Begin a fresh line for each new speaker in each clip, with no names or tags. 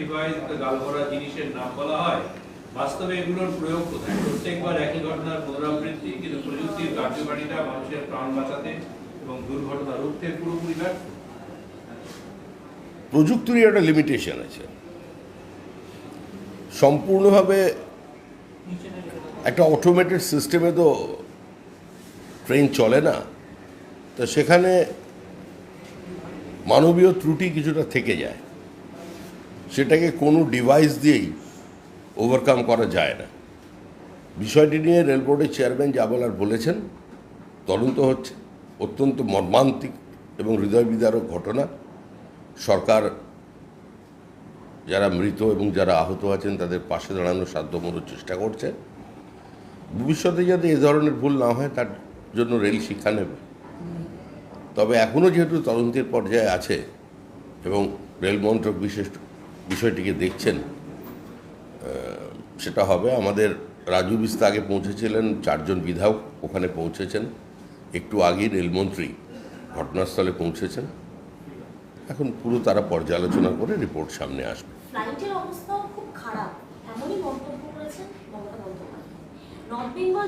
Device গাল ভরা জিনিসের নাম বলা হয়, বাস্তবে এগুলোর প্রয়োগ কোথায়? প্রত্যেকবার একই ঘটনার পুনরাবৃত্তি, কিন্তু প্রযুক্তির কার্যকারিতা মানুষের প্রাণ বাঁচাতে এবং দুর্ঘটনা রুখতে পুরোপুরি ব্যর্থ।
প্রযুক্তির একটা লিমিটেশন আছে। সম্পূর্ণভাবে একটা অটোমেটেড সিস্টেমে তো ট্রেন চলে না। তো সেখানে মানবীয় ত্রুটি কিছুটা থেকে যায়। সেটাকে কোনো ডিভাইস দিয়েই ওভারকাম করা যায় না। বিষয়টি নিয়ে রেল বোর্ডের চেয়ারম্যান যা বলার বলেছেন, তদন্ত হচ্ছে। অত্যন্ত মর্মান্তিক এবং হৃদয় বিদারক ঘটনা। সরকার যারা মৃত এবং যারা আহত আছেন, তাদের পাশে দাঁড়ানোর সাধ্যমতো চেষ্টা করছে। ভবিষ্যতে যাতে এ ধরনের ভুল না হয়, তার জন্য রেল শিক্ষা নেবে। তবে এখনও যেহেতু তদন্তের পর্যায়ে আছে এবং রেল মন্ত্রক বিশেষ বিষয়টিকে দেখছেন সেটা হবে আমাদের রাজু বিস্তা আগে পৌঁছেছিলেন, চারজন বিধায়ক ওখানে পৌঁছেছেন, একটু আগেই রেলমন্ত্রী ঘটনাস্থলে পৌঁছেছেন। এখন পুরো তারা পর্যালোচনা করে রিপোর্ট সামনে আসবে।
ফ্লাইটের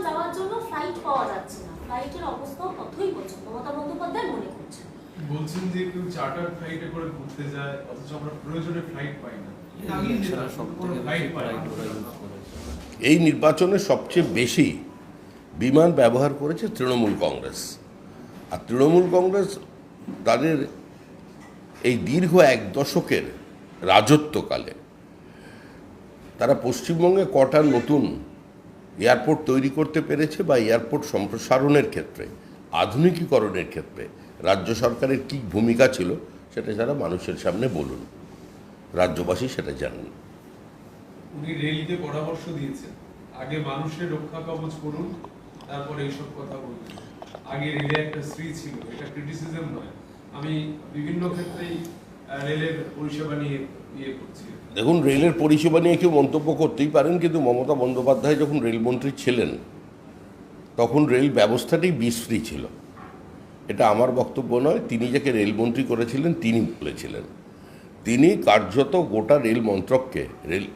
যাওয়ার জন্য ফ্লাইট পাওয়া যাচ্ছে না, ফ্লাইটের অবস্থাও মমতা বন্দ্যোপাধ্যায় মনে করছেন?
বলছেন যে কেউ চার্টার ফ্লাইটে করে ঘুরতে যায় অথচ আমরা প্রয়োজনে ফ্লাইট পাই না।
এই নির্বাচনে সবচেয়ে বেশি বিমান ব্যবহার করেছে তৃণমূল কংগ্রেস। আর তৃণমূল কংগ্রেস তাদের এই দীর্ঘ এক দশকের রাজত্বকালে তারা পশ্চিমবঙ্গে কটা নতুন এয়ারপোর্ট তৈরি করতে পেরেছে বা এয়ারপোর্ট সম্প্রসারণের ক্ষেত্রে আধুনিকীকরণের ক্ষেত্রে রাজ্য সরকারের কী ভূমিকা ছিল সেটা যারা মানুষের সামনে বলুন। রাজ্যবাসী সেটা জানেন।
উনি রেলকে পরামর্শ দিয়েছেন। আগে মানুষের রক্ষা কবচ করুন তারপর এইসব কথা বলুন। আগে রেলে একটা স্ত্রী ছিল এটা ক্রিটিসিজম নয়। আমি বিভিন্ন ক্ষেত্রেই রেলের পরিষেবা নিয়ে ইয়ে করছি।
দেখুন রেলের পরিষেবা নিয়ে কেউ মন্তব্য করতেই পারেন কিন্তু মমতা বন্দ্যোপাধ্যায় যখন রেলমন্ত্রী ছিলেন তখন রেল ব্যবস্থাটাই বিশ্রী ছিল। এটা আমার বক্তব্য নয়, তিনি যাকে রেলমন্ত্রী করেছিলেন, তিনি বলেছিলেন। তিনি কার্যত গোটা রেল মন্ত্রককে, রেল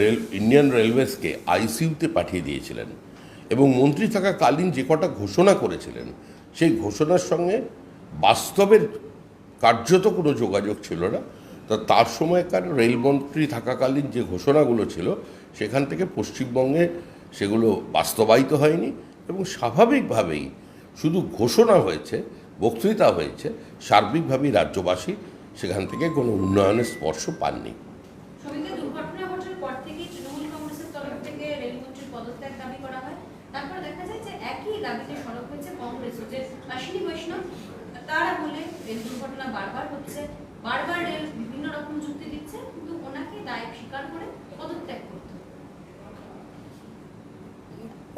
রেল, ইন্ডিয়ান রেলওয়েজকে আইসিইউতে পাঠিয়ে দিয়েছিলেন এবং মন্ত্রী থাকাকালীন যে কটা ঘোষণা করেছিলেন, সেই ঘোষণার সঙ্গে বাস্তবের কার্যত কোনো যোগাযোগ ছিল না। তা তার সময়কার রেলমন্ত্রী থাকাকালীন যে ঘোষণাগুলো ছিল, সেখান থেকে পশ্চিমবঙ্গে সেগুলো বাস্তবায়িত হয়নি। এবং স্বাভাবিকভাবেই শুধু ঘোষণা হয়েছে, বক্তৃতা হয়েছে, সার্বিকভাবেই রাজ্যবাসী সেখান থেকে কোনো উন্নয়নের স্পর্শ পাননি
বিভিন্ন রকম যুক্তি দিচ্ছে, কিন্তু ওনাকে দায় স্বীকার করে পদত্যাগ করতে।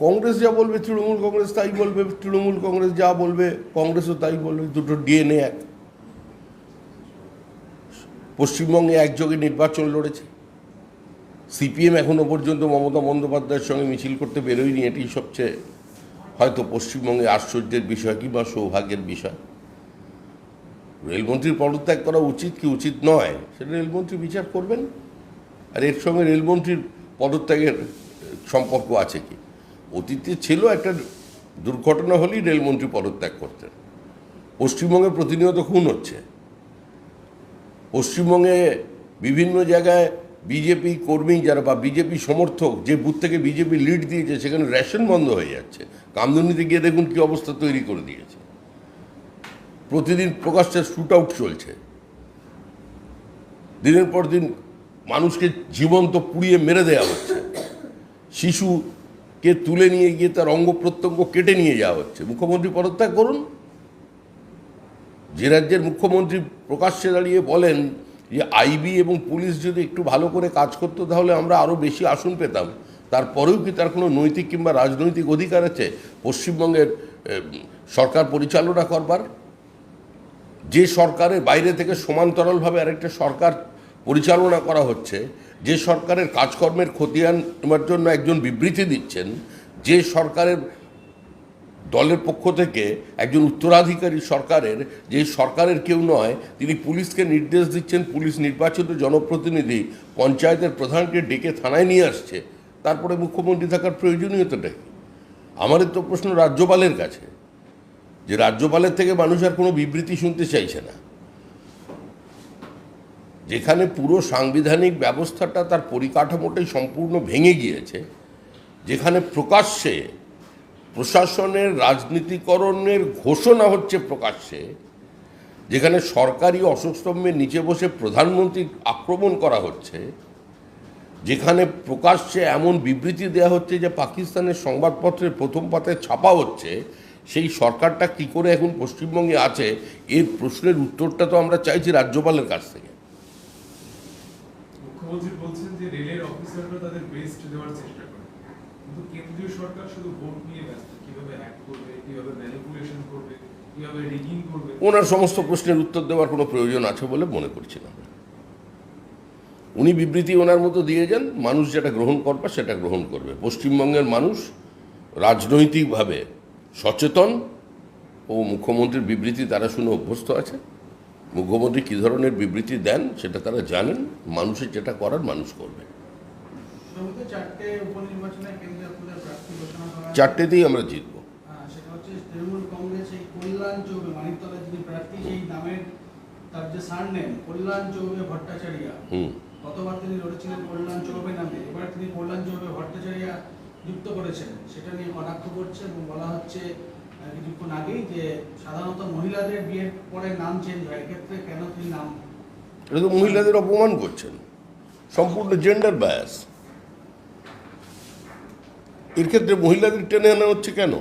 কংগ্রেস যা বলবে, তৃণমূল কংগ্রেস তাই বলবে, তৃণমূল কংগ্রেস যা বলবে, কংগ্রেসও তাই বলবে, দুটো ডিএনএ এক। পশ্চিমবঙ্গে একযোগে নির্বাচন লড়েছে। সিপিএম এখনও পর্যন্ত মমতা বন্দ্যোপাধ্যায়ের সঙ্গে মিছিল করতে বেরোয়নি এটি সবচেয়ে হয়তো পশ্চিমবঙ্গে আশ্চর্যের বিষয় কিংবা সৌভাগ্যের বিষয়। রেলমন্ত্রীর পদত্যাগ করা উচিত কি উচিত নয়, সেটা রেলমন্ত্রী বিচার করবেন। আর এর সঙ্গে রেলমন্ত্রীর পদত্যাগের সম্পর্ক আছে কি? অতীতে ছিল একটা দুর্ঘটনা হলেই রেলমন্ত্রী পদত্যাগ করতেন। পশ্চিমবঙ্গে প্রতিনিয়ত খুন হচ্ছে। পশ্চিমবঙ্গে বিভিন্ন জায়গায় বিজেপি কর্মী যারা বা বিজেপি সমর্থক যে বুথ থেকে বিজেপি লিড দিয়েছে, সেখানে রেশন বন্ধ হয়ে যাচ্ছে। কামদুনিতে গিয়ে দেখুন কী অবস্থা তৈরি করে দিয়েছে। প্রতিদিন প্রকাশ্যে শুট আউট চলছে। দিনের পর দিন মানুষকে জীবন্ত পুড়িয়ে মেরে দেওয়া হচ্ছে। শিশুকে তুলে নিয়ে গিয়ে তার অঙ্গ প্রত্যঙ্গ কেটে নিয়ে যাওয়া হচ্ছে। মুখ্যমন্ত্রী পদত্যাগ করুন। যে রাজ্যের মুখ্যমন্ত্রী প্রকাশ্যে দাঁড়িয়ে বলেন যে, আইবি এবং পুলিশ যদি একটু ভালো করে কাজ করতো, তাহলে আমরা আরও বেশি আসন পেতাম। তারপরেও কি তার কোনো নৈতিক কিংবা রাজনৈতিক অধিকার আছে পশ্চিমবঙ্গের সরকার পরিচালনা করবার? যে সরকারের বাইরে থেকে সমান্তরালভাবে আরেকটা সরকার পরিচালনা করা হচ্ছে যে সরকারের কাজকর্মের খতিয়ান নেওয়ার জন্য একজন বিবৃতি দিচ্ছেন, যে সরকারের দলের পক্ষ থেকে একজন উত্তরাধিকারী সরকারের, যে সরকারের কেউ নয়, তিনি পুলিশকে নির্দেশ দিচ্ছেন, পুলিশ নির্বাচিত জনপ্রতিনিধি পঞ্চায়েতের প্রধানকে ডেকে থানায় নিয়ে আসছে। তারপরে মুখ্যমন্ত্রী থাকার প্রয়োজনীয়তাটা কি? আমাদের তো প্রশ্ন রাজ্যপালের কাছে, যে রাজ্যপালের থেকে মানুষ আর কোনো বিবৃতি শুনতে চাইছে না। যেখানে পুরো সাংবিধানিক ব্যবস্থাটা তার পরিকাঠামোটাই সম্পূর্ণ ভেঙে গিয়েছে, যেখানে প্রকাশ্যে প্রশাসনের রাজনীতিকরণের ঘোষণা হচ্ছে প্রকাশ্যে, যেখানে সরকারি অশোকস্তম্ভের নিচে বসে প্রধানমন্ত্রী আক্রমণ করা হচ্ছে, যেখানে প্রকাশ্যে এমন বিবৃতি দেওয়া হচ্ছে যে পাকিস্তানের সংবাদপত্রের প্রথম পাতায় ছাপা হচ্ছে, সেই সরকারটা কি করে এখন পশ্চিমবঙ্গে আছে, এর প্রশ্নের উত্তরটা তো আমরা চাইছি রাজ্যপালের কাছ থেকে।
মুখ্যমন্ত্রী বলছেন যে রেলের অফিসাররা তাদের বেস্ট দেওয়ার চেষ্টা করে। কিন্তু কেন্দ্রীয় সরকার শুধু ভোট নিয়ে ব্যস্ত। কীভাবে হ্যাক করবে, কীভাবে ম্যানিপুলেশন করবে, কীভাবে রিগিং করবে?
ওনার সমস্ত প্রশ্নের উত্তর দেওয়ার কোনো প্রয়োজন আছে বলে মনে করছি না। উনি বিবৃতি ওনার মতো দিয়ে যান, মানুষ যেটা গ্রহণ করবে সেটা গ্রহণ করবে। পশ্চিমবঙ্গের মানুষ রাজনৈতিকভাবে সচেতন ও মুখ্যমন্ত্রীর বিবৃতি তারা শুনে অভ্যস্ত আছে। মুখ্যমন্ত্রী কী ধরনের বিবৃতি দেন সেটা তারা জানেন। মানুষের যেটা করার মানুষ করবে। চারটেতেই আমরা জিতবো।
হ্যাঁ, সেটা হচ্ছে তৃণমূল কংগ্রেস এই কল্যাণ চৌবে মানিকতলা যিনি প্রার্থী সেই নামের তার যে সার নেম কল্যাণ চৌবে ভট্টাচার্যা।
হুম।
গতবার তিনি লড়েছিলেন কল্যাণ চৌবে নামে। এবার তিনি কল্যাণ চৌবে ভট্টাচার্যা যুক্ত করেছেন। সেটা নিয়ে কটাক্ষ করছে এবং বলা হচ্ছে কিছুক্ষণ আগেই যে সাধারণত মহিলাদের বিয়ের পরে নাম চেঞ্জ হয় কেন তিনি নাম
এটা তো মহিলাদের অপমান করছেন। সম্পূর্ণ জেন্ডার ব্যাস এর ক্ষেত্রে মহিলাদের টেনে আনা হচ্ছে কেন?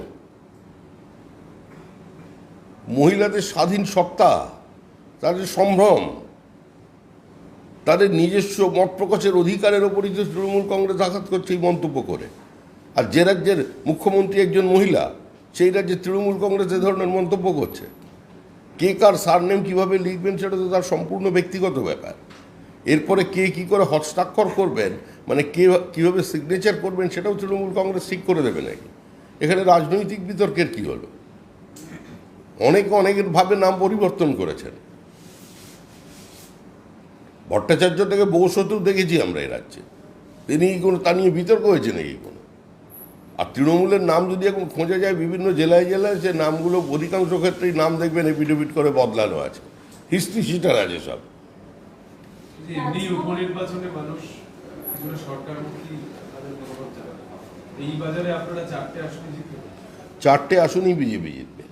মহিলাদের স্বাধীন সত্তা, তাদের সম্ভ্রম, তাদের নিজস্ব মত প্রকাশের অধিকারের ওপরই তো তৃণমূল কংগ্রেস আঘাত করছে এই মন্তব্য করে। আর যে রাজ্যের মুখ্যমন্ত্রী একজন মহিলা সেই রাজ্যে তৃণমূল কংগ্রেস এ ধরনের মন্তব্য করছে। কে কার সারনেম কীভাবে লিখবেন সেটা তো তার সম্পূর্ণ ব্যক্তিগত ব্যাপার। এরপরে কে কি করে হস্তাক্ষর করবেন মানে কে কীভাবে সিগনেচার করবেন সেটাও তৃণমূল কংগ্রেস ঠিক করে দেবে নাকি? এখানে রাজনৈতিক বিতর্কের কি হলো? অনেক অনেকের ভাবে নাম পরিবর্তন করেছেন। ভট্টাচার্য থেকে বৌসতেও দেখেছি আমরা এই রাজ্যে। তিনি কোনো তা নিয়ে বিতর্ক হয়েছে নাকি কোনো? আর তৃণমূলের নাম যদি এখন খোঁজা যায় বিভিন্ন জেলায় জেলায় সে নামগুলো অধিকাংশ ক্ষেত্রেই নাম দেখবেন এপিডেভিট করে বদলানো আছে। হিস্ট্রি শিটার আছে সব।
চারটে
আসনই বিজেপি জিতবে।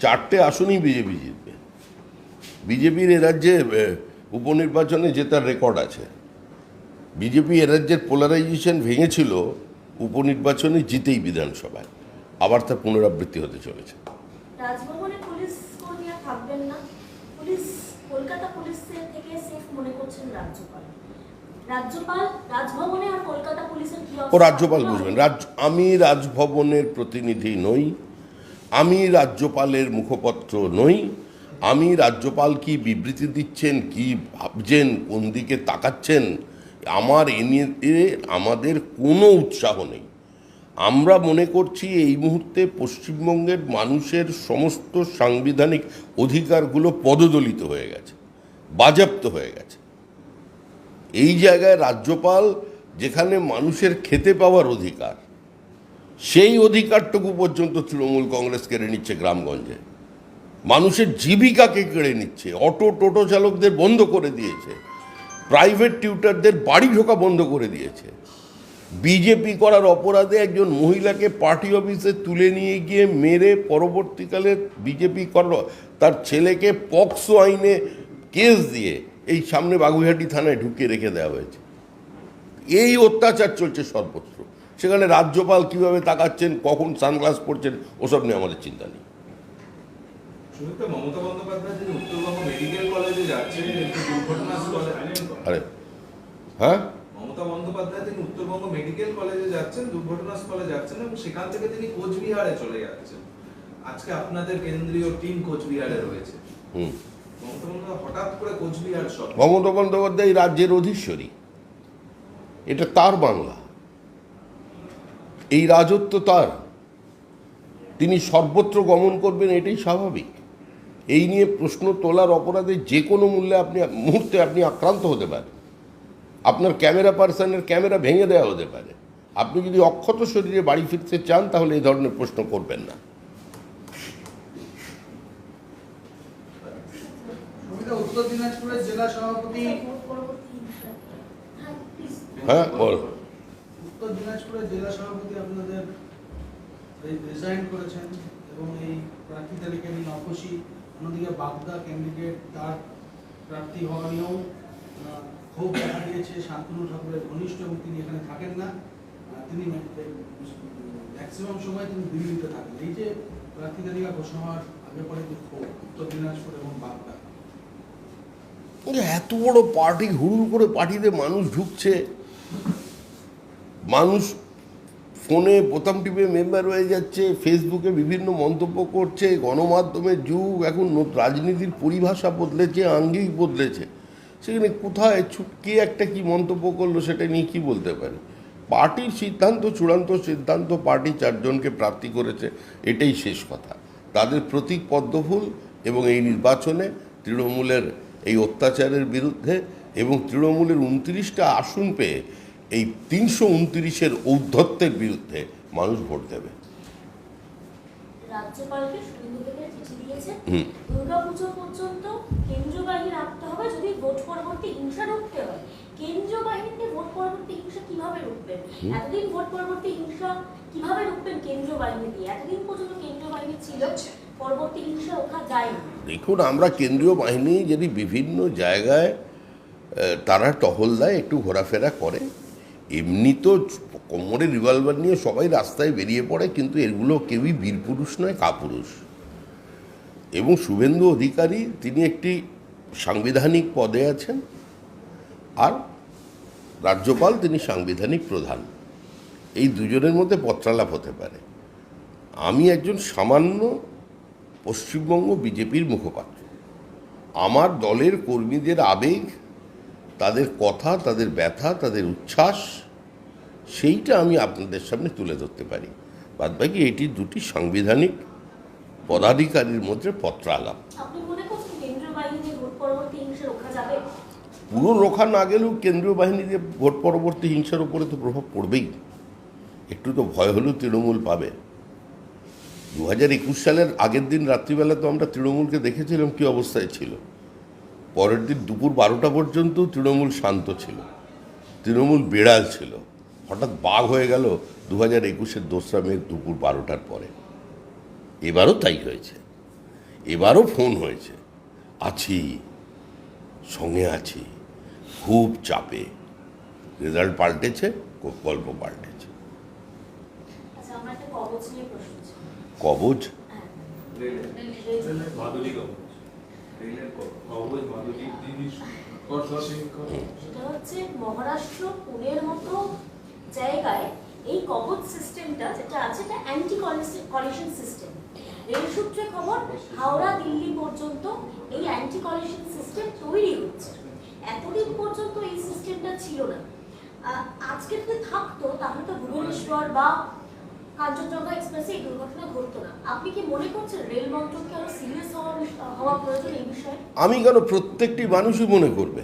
চারটে আসনই বিজেপি জিতবে। বিজেপির এ রাজ্যে উপনির্বাচনে জেতার রেকর্ড আছে। বিজেপি এ রাজ্যের পোলারাইজেশন ভেঙেছিল উপনির্বাচনে জিতেই বিধানসভায়। আবার তার পুনরাবৃত্তি হতে চলেছে। ও রাজ্যপাল বুঝবেন। রাজ আমি রাজভবনের প্রতিনিধি নই। আমি রাজ্যপালের মুখপত্র নই। আমি রাজ্যপাল কি বিবৃতি দিচ্ছেন কি ভাবছেন কোন দিকে তাকাচ্ছেন আমার এ নিয়ে আমাদের কোনো উৎসাহ নেই। আমরা মনে করছি এই মুহূর্তে পশ্চিমবঙ্গের মানুষের সমস্ত সাংবিধানিক অধিকারগুলো পদদলিত হয়ে গেছে, বাজেয়াপ্ত হয়ে গেছে। এই জায়গায় রাজ্যপাল যেখানে মানুষের খেতে পাওয়ার অধিকার, সেই অধিকারটুকু পর্যন্ত তৃণমূল কংগ্রেস কেড়ে নিচ্ছে গ্রামগঞ্জে। মানুষের জীবিকাকে কেড়ে নিচ্ছে অটো টোটো চালকদের বন্ধ করে দিয়েছে। প্রাইভেট টিউটারদের বাড়ি ঢোকা বন্ধ করে দিয়েছে। বিজেপি করার অপরাধে একজন মহিলাকে পার্টি অফিসে তুলে নিয়ে গিয়ে মেরে পরবর্তীকালে বিজেপি কর, তার ছেলেকে পক্সো আইনে কেস দিয়ে এই সামনে বাগুইহাটি থানায় ঢুকিয়ে রেখে দেওয়া হয়েছে। এই অত্যাচার চলছে সর্বত্র। সেখানে রাজ্যপাল কীভাবে তাকাচ্ছেন, কখন সানগ্লাস পরছেন, ওসব নিয়ে আমাদের চিন্তা নেই।
মমতা বন্দ্যোপাধ্যায় উত্তরবঙ্গ মেডিকেল কলেজে যাচ্ছেন
আরে হ্যাঁ?
মমতা বন্দ্যোপাধ্যায় তিনি উত্তরবঙ্গ মেডিকেল কলেজে যাচ্ছেন দুর্ঘটনাস্থলে যাচ্ছেন এবং সেখান থেকে তিনি কোচবিহারে চলে যাচ্ছেন। আজকে আপনাদের কেন্দ্রীয় টিম কোচবিহারে রয়েছে।
হুম।
মমতা বন্দ্যোপাধ্যায় হঠাৎ করে কোচবিহার
মমতা বন্দ্যোপাধ্যায় রাজ্যের অধীশ্বরী। এটা তার বাংলা। এই রাজত্ব তার। তিনি সর্বত্র গমন করবেন এটাই স্বাভাবিক। এই নিয়ে প্রশ্ন তোলার অপরাধে যে কোনো মূল্যে আপনি মুহূর্তে আপনি আক্রান্ত হতে পারেন। আপনার ক্যামেরা পার্সনের ক্যামেরা ভেঙে দেওয়া হতে পারে। আপনি যদি অক্ষত শরীরে বাড়ি ফিরতে চান তাহলে এই ধরনের প্রশ্ন করবেন না।
উত্তর দিনাজপুরের জেলা সভাপতি
ভোট পরবর্তী হিংসা। হ্যাঁ,
বল।
উত্তর দিনাজপুরের জেলা সভাপতি আপনাদের রিজাইন করেছেন এবং এই প্রার্থী তালিকা নিয়ে অন্যদিকে বাগদা ক্যান্ডিডেট তার প্রার্থী হওয়া নিয়েও ক্ষোভ দেখা দিয়েছে শান্তনু ঠাকুরের ঘনিষ্ঠ এবং তিনি এখানে থাকেন না। তিনি ম্যাক্সিমাম সময় তিনি দিল্লিতে থাকেন। এই যে প্রার্থী তালিকা ঘোষণা হওয়ার আগে পরে যে ক্ষোভ, উত্তর দিনাজপুর এবং বাগদা।
এত বড় পার্টি, হুড়ুর করে পার্টিতে মানুষ ঢুকছে। মানুষ ফোনে বোতাম টিপে মেম্বার হয়ে যাচ্ছে ফেসবুকে বিভিন্ন মন্তব্য করছে গণমাধ্যমের যুগ, এখন রাজনীতির পরিভাষা বদলেছে, আঙ্গিক বদলেছে। সেখানে কোথায় ছুট কে একটা কি মন্তব্য করল সেটা নিয়ে কি বলতে পারে? পার্টির সিদ্ধান্ত, চূড়ান্ত সিদ্ধান্ত, পার্টি চারজনকে প্রার্থী করেছে, এটাই শেষ কথা। তাদের প্রতীক পদ্মফুল এবং এই নির্বাচনে তৃণমূলের এই অত্যাচারের বিরুদ্ধে এবং তৃণমূলের উনত্রিশটা আসন পেয়ে এই তিনশো উনত্রিশের ঔদ্ধত্যের বিরুদ্ধে মানুষ ভোট দেবে। দেখুন আমরা কেন্দ্রীয় বাহিনী যদি বিভিন্ন জায়গায় তারা টহল দেয় একটু ঘোরাফেরা করে এমনি তো কোমরে রিভলভার নিয়ে সবাই রাস্তায় বেরিয়ে পড়ে, কিন্তু এগুলো কেউই বীরপুরুষ নয়, কাপুরুষ। এবং শুভেন্দু অধিকারী, তিনি একটি সাংবিধানিক পদে আছেন, আর রাজ্যপাল তিনি সাংবিধানিক প্রধান। এই দুজনের মধ্যে পত্রালাপ হতে পারে। আমি একজন সামান্য পশ্চিমবঙ্গ বিজেপির মুখপাত্র। আমার দলের কর্মীদের আবেগ তাদের কথা তাদের ব্যথা তাদের উচ্ছ্বাস সেইটা আমি আপনাদের সামনে তুলে ধরতে পারি। বাদবাকি এটি দুটি সাংবিধানিক পদাধিকারীর মধ্যে পত্রালাপ।
রোখা যাবে?
পুরো রোখা না গেলেও কেন্দ্রীয় বাহিনীতে ভোট পরবর্তী হিংসার উপরে তো প্রভাব পড়বেই। একটু তো ভয় হলেও তৃণমূল পাবে। দু হাজার একুশ সালের আগের দিন রাত্রিবেলা তো আমরা তৃণমূলকে দেখেছিলাম কী অবস্থায় ছিল। পরের দিন দুপুর বারোটা পর্যন্ত তৃণমূল শান্ত ছিল। তৃণমূল বেড়াল ছিল। হঠাৎ বাঘ হয়ে গেল দু হাজার একুশের দোসরা মে দুপুর বারোটার পরে। এবারও তাই হয়েছে। এবারও ফোন হয়েছে। আছি সঙ্গে আছি খুব চাপে। রেজাল্ট পাল্টেছে গল্প পাল্টেছে।
আচ্ছা কবচ সেটা সিস্টেম রেল সূত্রে খবর, হাওড়া দিল্লি পর্যন্ত এই অ্যান্টি সিস্টেম তৈরি হচ্ছে। এতদিন পর্যন্ত এই সিস্টেমটা ছিল না। আজকে যদি থাকতো, তাহলে তো ভুবনেশ্বর বা কাঞ্চনজঙ্ঘা এক্সপ্রেসে এই দুর্ঘটনা না। আপনি কি মনে করছেন রেল মন্ত্রককে আরও সিরিয়াস হওয়া প্রয়োজন এই বিষয়ে?
আমি কেন প্রত্যেকটি মানুষই মনে করবে?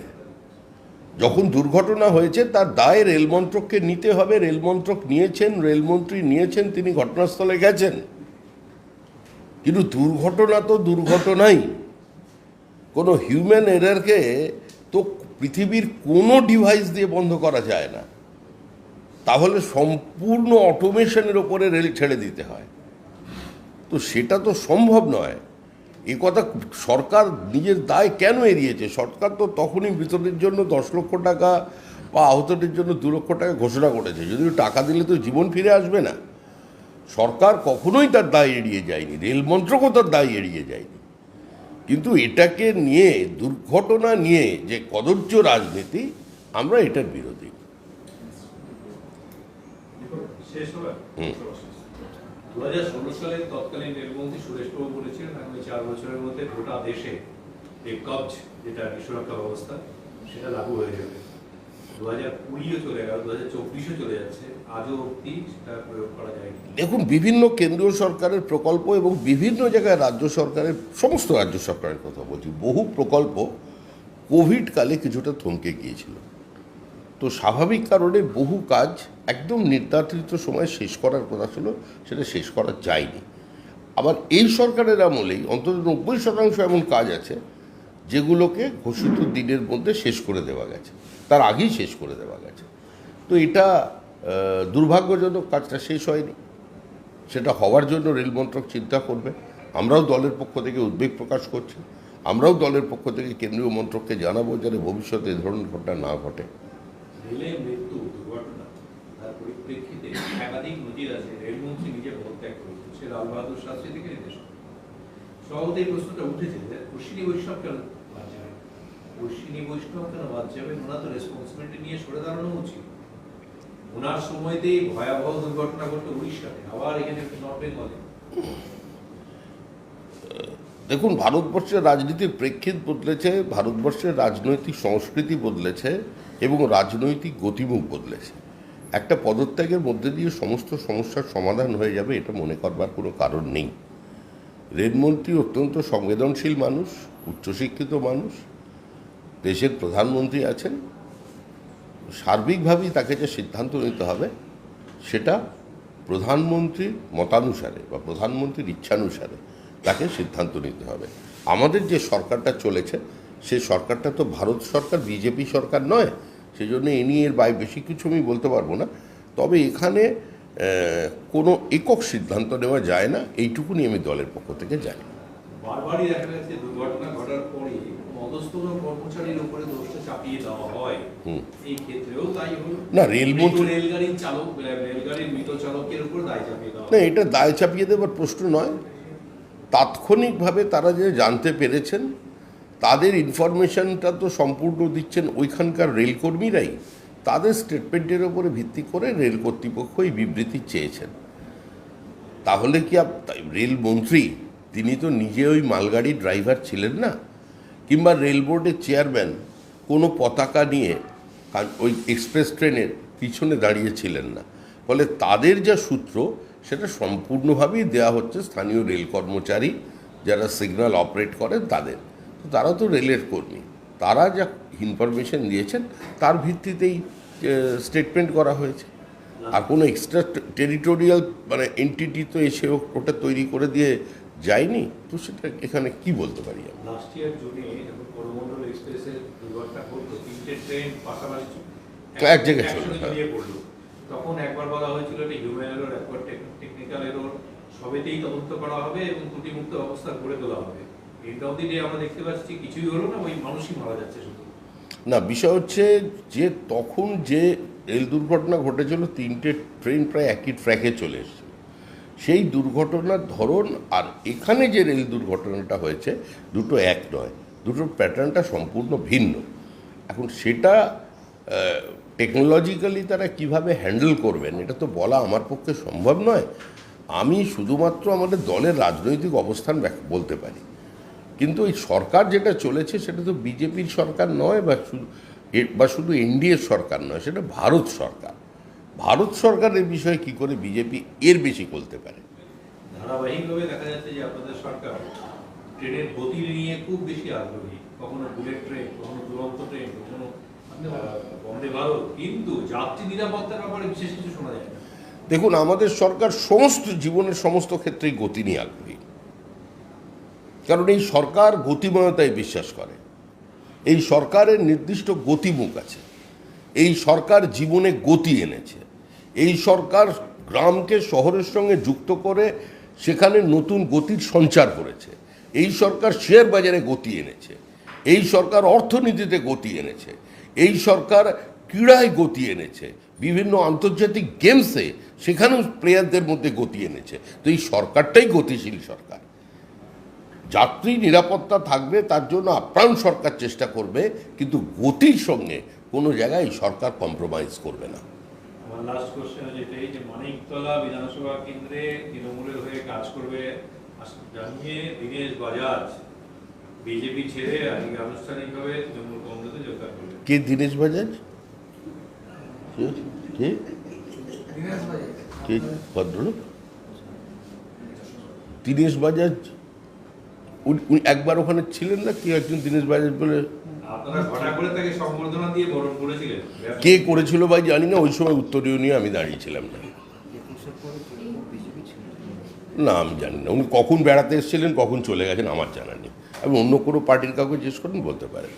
যখন দুর্ঘটনা হয়েছে, তার দায় রেলমন্ত্রককে নিতে হবে। রেলমন্ত্রক নিয়েছেন রেলমন্ত্রী নিয়েছেন, তিনি ঘটনাস্থলে গেছেন। কিন্তু দুর্ঘটনা তো দুর্ঘটনাই। কোনো হিউম্যান এরারকে তো পৃথিবীর কোনো ডিভাইস দিয়ে বন্ধ করা যায় না। তাহলে সম্পূর্ণ অটোমেশনের ওপরে রেল ছেড়ে দিতে হয়। তো সেটা তো সম্ভব নয়। এ কথা সরকার নিজের দায় কেন এড়িয়েছে? সরকার তো তখনই বিতরণের জন্য দশ লক্ষ টাকা বা আহতদের জন্য দু লক্ষ টাকা ঘোষণা করেছে। যদিও টাকা দিলে তো জীবন ফিরে আসবে না। সরকার কখনোই তার দায় এড়িয়ে যায়নি। রেল মন্ত্রকও তার দায় এড়িয়ে যায়নি। কিন্তু এটাকে নিয়ে, দুর্ঘটনা নিয়ে যে কদর্য রাজনীতি, আমরা এটার বিরোধী।
শেষ হবে দু হাজার ষোলো সালে তৎকালীন রেলমন্ত্রী সুরেশবাবু বলেছিলেন আগামী চার বছরের মধ্যে গোটা দেশে এই কবচ যেটা ব্যবস্থা সেটা লাগু হয়ে যাবে।
দেখুন বিভিন্ন কেন্দ্রীয় সরকারের প্রকল্প এবং বিভিন্ন জায়গায় রাজ্য সরকারের সমস্ত রাজ্য সরকারের কথা বলছি বহু প্রকল্প কোভিড কালে কিছুটা থমকে গিয়েছিল। তো স্বাভাবিক কারণে বহু কাজ একদম নির্ধারিত সময় শেষ করার কথা ছিল, সেটা শেষ করা যায়নি। আবার এই সরকারের আমলেই অন্তত নব্বই শতাংশ এমন কাজ আছে, যেগুলোকে ঘোষিত দিনের মধ্যে শেষ করে দেওয়া গেছে, তার আগেই শেষ করে দেওয়া গেছে। তো এটা দুর্ভাগ্যজনক কাজটা শেষ হয়নি। সেটা হওয়ার জন্য রেল মন্ত্রক চিন্তা করবে। আমরাও দলের পক্ষ থেকে উদ্বেগ প্রকাশ করছি। আমরাও দলের পক্ষ থেকে কেন্দ্রীয় মন্ত্রককে জানাব যাতে ভবিষ্যতে এ ধরনের ঘটনা না ঘটে।
রেলে মৃত্যু দুর্ঘটনা। তার পরিপ্রেক্ষিতে একাধিক নজির আছে রেলমন্ত্রী নিজে পদত্যাগ করেছেন। সে লাল বাহাদুর শাস্ত্রী থেকে নির্দেশ সহজে এই প্রশ্নটা উঠেছে যে অশ্বিনী বৈষ্ণব কেন বাদ যাবেন অশ্বিনী বৈষ্ণব কেন বাদ যাবেন ওনার তো রেসপন্সিবিলিটি নিয়ে সরে দাঁড়ানো উচিত। ওনার সময়তেই ভয়াবহ দুর্ঘটনা ঘটলো উড়িষ্যাতে। আবার এখানে নর্থ বেঙ্গলে।
দেখুন, ভারতবর্ষের রাজনীতির প্রেক্ষিত বদলেছে, ভারতবর্ষের রাজনৈতিক সংস্কৃতি বদলেছে। এবং রাজনৈতিক গতিমুখ বদলেছে। একটা পদত্যাগের মধ্যে দিয়ে সমস্ত সমস্যার সমাধান হয়ে যাবে এটা মনে করবার কোনো কারণ নেই। রেলমন্ত্রী অত্যন্ত সংবেদনশীল মানুষ, উচ্চশিক্ষিত মানুষ, দেশের প্রধানমন্ত্রী আছেন। সার্বিকভাবেই তাকে যে সিদ্ধান্ত নিতে হবে, সেটা প্রধানমন্ত্রীর মতানুসারে বা প্রধানমন্ত্রীর ইচ্ছানুসারে তাকে সিদ্ধান্ত নিতে হবে। আমাদের যে সরকারটা চলেছে সেই সরকারটা তো ভারত সরকার বিজেপি সরকার নয় সেজন্য এ নিয়ে এর বাই বেশি কিছু আমি বলতে পারব না। তবে এখানে কোনো একক সিদ্ধান্ত নেওয়া যায় না এইটুকুনি আমি দলের পক্ষ থেকে জানি।
বারবারই দেখা যাচ্ছে দুর্ঘটনা ঘটার পরে কর্মচারীর উপরে দোষটা চাপিয়ে দেওয়া হয়।
হুম।
এই ক্ষেত্রেও তাই হলো।
না, রেলমন্ত্রী-
রেলগাড়ির চালক রেলগাড়ির মৃত চালকের উপর দায় চাপিয়ে দেওয়া
না এটা দায় চাপিয়ে দেওয়ার প্রশ্ন নয়। তাৎক্ষণিকভাবে তারা যে জানতে পেরেছেন তাদের ইনফরমেশনটা তো সম্পূর্ণ দিচ্ছেন ওইখানকার রেলকর্মীরাই। তাদের স্টেটমেন্টের ওপরে ভিত্তি করে রেল কর্তৃপক্ষ এই বিবৃতি চেয়েছেন। তাহলে কি আপ রেলমন্ত্রী তিনি তো নিজে ওই মালগাড়ির ড্রাইভার ছিলেন না? কিংবা রেল বোর্ডের চেয়ারম্যান কোনো পতাকা নিয়ে ওই এক্সপ্রেস ট্রেনের পিছনে দাঁড়িয়েছিলেন না। ফলে তাদের যা সূত্র, সেটা সম্পূর্ণভাবেই দেওয়া হচ্ছে স্থানীয় রেল কর্মচারী যারা সিগন্যাল অপারেট করেন তাদের। তো তারা তো রেলের কর্মী। তারা যা ইনফরমেশন দিয়েছেন তার ভিত্তিতেই স্টেটমেন্ট করা হয়েছে। আর কোনো এক্সট্রা টেরিটোরিয়াল মানে এন্টিটি তো এসে ওটা তৈরি করে দিয়ে যায়নি তো সেটা এখানে কি বলতে পারি আমি?
লাস্ট ইয়ার জুনে যখন করমণ্ডল দুর্ঘটনা ঘটলো তিনটে ট্রেন পাশাপাশি
এক জায়গায় চলল, হ্যাঁ।
পড়ল। তখন একবার বলা হয়েছিল এটা হিউম্যান এরর একবার টেকনিক্যাল এরর সবেতেই তদন্ত করা হবে এবং ত্রুটিমুক্ত অবস্থা গড়ে তোলা হবে। না
বিষয় হচ্ছে যে তখন যে রেল দুর্ঘটনা ঘটেছিল, তিনটে ট্রেন প্রায় একই ট্র্যাকে চলে এসেছিল। সেই দুর্ঘটনার ধরন আর এখানে যে রেল দুর্ঘটনাটা হয়েছে, দুটো এক নয়। দুটোর প্যাটার্নটা সম্পূর্ণ ভিন্ন। এখন সেটা টেকনোলজিক্যালি তারা কীভাবে হ্যান্ডেল করবেন, এটা তো বলা আমার পক্ষে সম্ভব নয়। আমি শুধুমাত্র আমাদের দলের রাজনৈতিক অবস্থান বলতে পারি। কিন্তু এই সরকার যেটা চলেছে সেটা তো বিজেপির সরকার নয় বা শুধু বা শুধু এনডিএর সরকার নয় সেটা ভারত সরকার। ভারত সরকারের বিষয়ে কি করে বিজেপি এর বেশি বলতে পারে?
ধারাবাহিকভাবে দেখা যাচ্ছে যে আপনাদের সরকার ট্রেনের গতি নিয়ে খুব বেশি আগ্রহী। কখনো বুলেট ট্রেন কখনো দুরন্ত ট্রেন কখনো বন্দে ভারত। কিন্তু যাত্রী নিরাপত্তার ব্যাপারে বিশেষ কিছু শোনা যায় না।
দেখুন আমাদের সরকার সমস্ত জীবনের সমস্ত ক্ষেত্রেই গতি নিয়ে আগ্রহী। কারণ এই সরকার গতিময়তায় বিশ্বাস করে। এই সরকারের নির্দিষ্ট গতিমুখ আছে। এই সরকার জীবনে গতি এনেছে। এই সরকার গ্রামকে শহরের সঙ্গে যুক্ত করে সেখানে নতুন গতির সঞ্চার করেছে। এই সরকার শেয়ার বাজারে গতি এনেছে। এই সরকার অর্থনীতিতে গতি এনেছে। এই সরকার ক্রীড়ায় গতি এনেছে। বিভিন্ন আন্তর্জাতিক গেমসে সেখানেও প্লেয়ারদের মধ্যে গতি এনেছে। তো এই সরকারটাই গতিশীল সরকার। যাত্রী নিরাপত্তা থাকবে তার জন্য আপ্রাণ সরকার চেষ্টা করবে কিন্তু গতির সঙ্গে কোনো জায়গায় সরকার কম্প্রোমাইজ করবে না।
আমার লাস্ট কোশ্চেন যেটাই যে মানিকতলা বিধানসভা কেন্দ্রে তৃণমূলের হয়ে কাজ করবে জানিয়ে দীনেশ বাজাজ বিজেপি ছেড়ে আজকে আনুষ্ঠানিকভাবে তৃণমূল কংগ্রেসে যোগদান করবে।
কে দীনেশ বাজাজ? কে কে ভদ্রলোক? দীনেশ বাজাজ? উনি একবার ওখানে ছিলেন না? কি একজন দিনেশ বাজাজ বলে? কে করেছিল ভাই জানি না ওই সময় উত্তরীয় নিয়ে আমি দাঁড়িয়েছিলাম না। না আমি জানি না। উনি কখন বেড়াতে এসেছিলেন কখন চলে গেছেন আমার জানা নেই। আমি অন্য কোনো পার্টির কাউকে জিজ্ঞেস করেন বলতে পারেন।